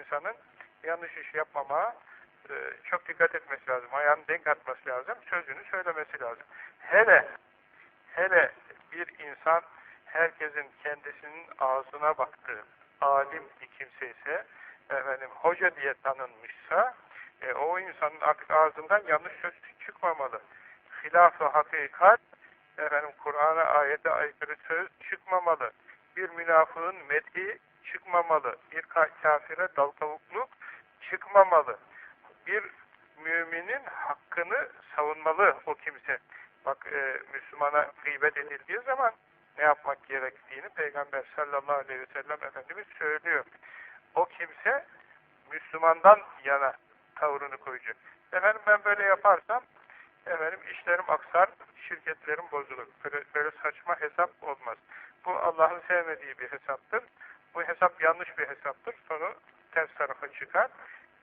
insanın yanlış iş yapmamaya e, çok dikkat etmesi lazım. Ayağını denk atması lazım. Sözünü söylemesi lazım. Hele hele bir insan herkesin kendisinin ağzına baktığı alim bir kimse ise efendim hoca diye tanınmışsa e, o insanın ağzından yanlış söz çıkmamalı. Hilaf-ı hakikat efendim Kur'an'a ayete aykırı söz çıkmamalı. Bir münafığın methi çıkmamalı. Bir kafire dalgavukluk çıkmamalı. Bir müminin hakkını savunmalı o kimse. Bak e, Müslümana gıybet edildiği zaman ne yapmak gerektiğini Peygamber sallallahu aleyhi ve sellem Efendimiz söylüyor. O kimse Müslümandan yana tavrını koyacak. Efendim ben böyle yaparsam efendim işlerim aksar, şirketlerim bozulur. Böyle, böyle saçma hesap olmaz. Bu Allah'ın sevmediği bir hesaptır. Bu hesap yanlış bir hesaptır. Sonu ters tarafa çıkar.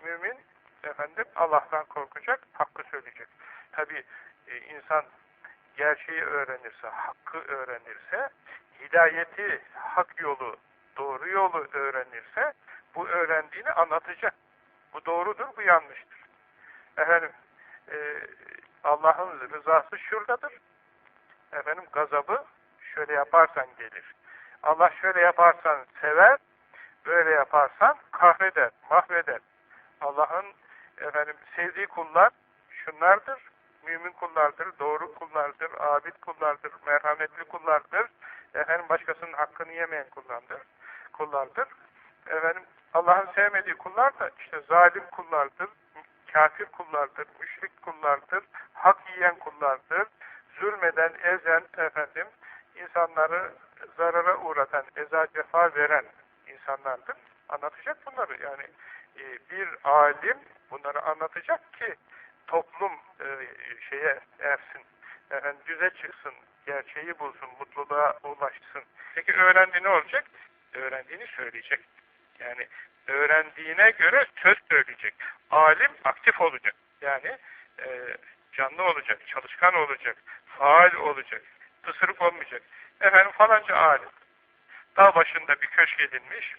Mümin efendim Allah'tan korkacak, hakkı söyleyecek. Tabi e, insan gerçeği öğrenirse, hakkı öğrenirse, hidayeti, hak yolu, doğru yolu öğrenirse, bu öğrendiğini anlatacak. Bu doğrudur, bu yanlıştır. Efendim, e, Allah'ın rızası şuradadır. Efendim, gazabı şöyle yaparsan gelir. Allah şöyle yaparsan sever, böyle yaparsan kahreder, mahveder. Allah'ın efendim sevdiği kullar şunlardır, mümin kullardır, doğru kullardır, abid kullardır, merhametli kullardır, efendim başkasının hakkını yemeyen kullardır, kullardır. Efendim Allah'ın sevmediği kullar da işte zalim kullardır, kafir kullardır, müşrik kullardır, hak yiyen kullardır, zulmeden, ezen efendim insanları zarara uğratan, eza cefa veren insanlardır. Anlatacak bunları yani e, bir alim bunları anlatacak ki toplum e, şeye ersin, efendim, düze çıksın, gerçeği bulsun, mutluluğa ulaşsın. Peki öğrendi ne olacak? Öğrendiğini söyleyecek. Yani öğrendiğine göre söz söyleyecek. Alim aktif olacak. Yani e, canlı olacak, çalışkan olacak, faal olacak, pısırık olmayacak. Efendim falanca alim. Dağ başında bir köşk edinmiş.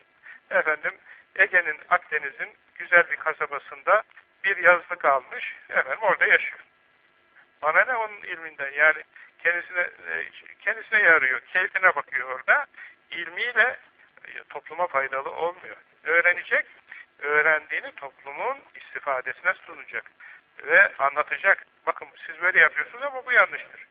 Efendim Ege'nin, Akdeniz'in güzel bir kasabasında bir yazlık almış. Efendim orada yaşıyor. Bana ne onun ilminden? Yani kendisine e, kendisine yarıyor, keyfine bakıyor orada. İlmiyle e, topluma faydalı olmuyor. Öğrenecek, öğrendiğini toplumun istifadesine sunacak ve anlatacak. Bakın siz böyle yapıyorsunuz ama bu yanlıştır.